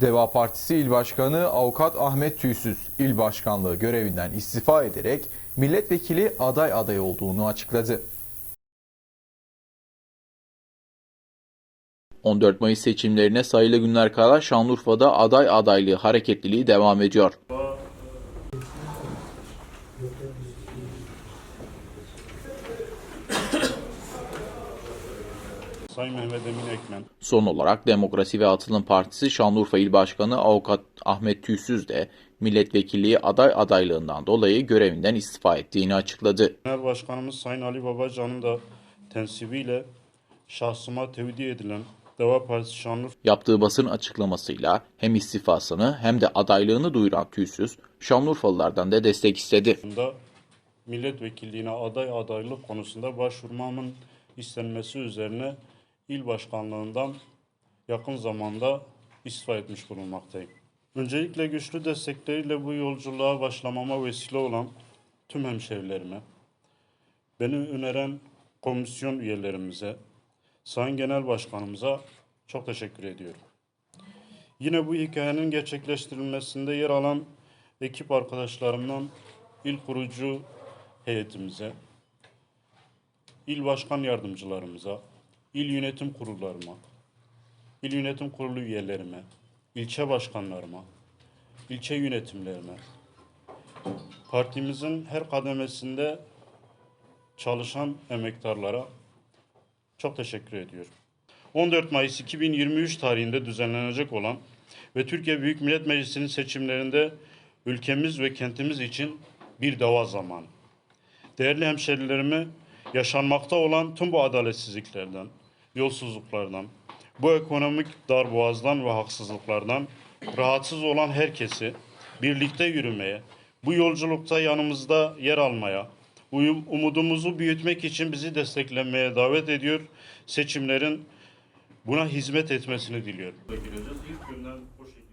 Deva Partisi İl Başkanı Avukat Ahmet Tüysüz, il başkanlığı görevinden istifa ederek milletvekili aday adayı olduğunu açıkladı. 14 Mayıs seçimlerine sayılı günler kala Şanlıurfa'da aday adaylığı hareketliliği devam ediyor. Sayın Mehmet Emin Ekmen, Son olarak Demokrasi ve Atılım Partisi Şanlıurfa İl Başkanı Avukat Ahmet Tüysüz de milletvekilliği aday adaylığından dolayı görevinden istifa ettiğini açıkladı. Genel Başkanımız Sayın Ali Babacan'ın da tensibiyle şahsıma tevdi edilen Deva Partisi Şanlıurfa Yaptığı basın açıklamasıyla hem istifasını hem de adaylığını duyuran Tüysüz, Şanlıurfalılardan da destek istedi. milletvekilliğine aday adaylık konusunda başvurmamın istenmesi üzerine il başkanlığından yakın zamanda istifa etmiş bulunmaktayım. Öncelikle güçlü destekleriyle bu yolculuğa başlamama vesile olan tüm hemşehrilerime, beni öneren komisyon üyelerimize, Sayın Genel Başkanımıza çok teşekkür ediyorum. Yine bu hikayenin gerçekleştirilmesinde yer alan ekip arkadaşlarımdan il kurucu heyetimize, il başkan yardımcılarımıza, il yönetim kurullarıma, il yönetim kurulu üyelerime, ilçe başkanlarıma, ilçe yönetimlerime, partimizin her kademesinde çalışan emektarlara çok teşekkür ediyorum. 14 Mayıs 2023 tarihinde düzenlenecek olan ve Türkiye Büyük Millet Meclisi'nin seçimlerinde ülkemiz ve kentimiz için bir dava zamanı. Değerli hemşerilerimi yaşanmakta olan tüm bu adaletsizliklerden, yolsuzluklardan, bu ekonomik darboğazdan ve haksızlıklardan rahatsız olan herkesi birlikte yürümeye, bu yolculukta yanımızda yer almaya, umudumuzu büyütmek için bizi desteklemeye davet ediyor. Seçimlerin buna hizmet etmesini diliyorum. İlk günden bu şekilde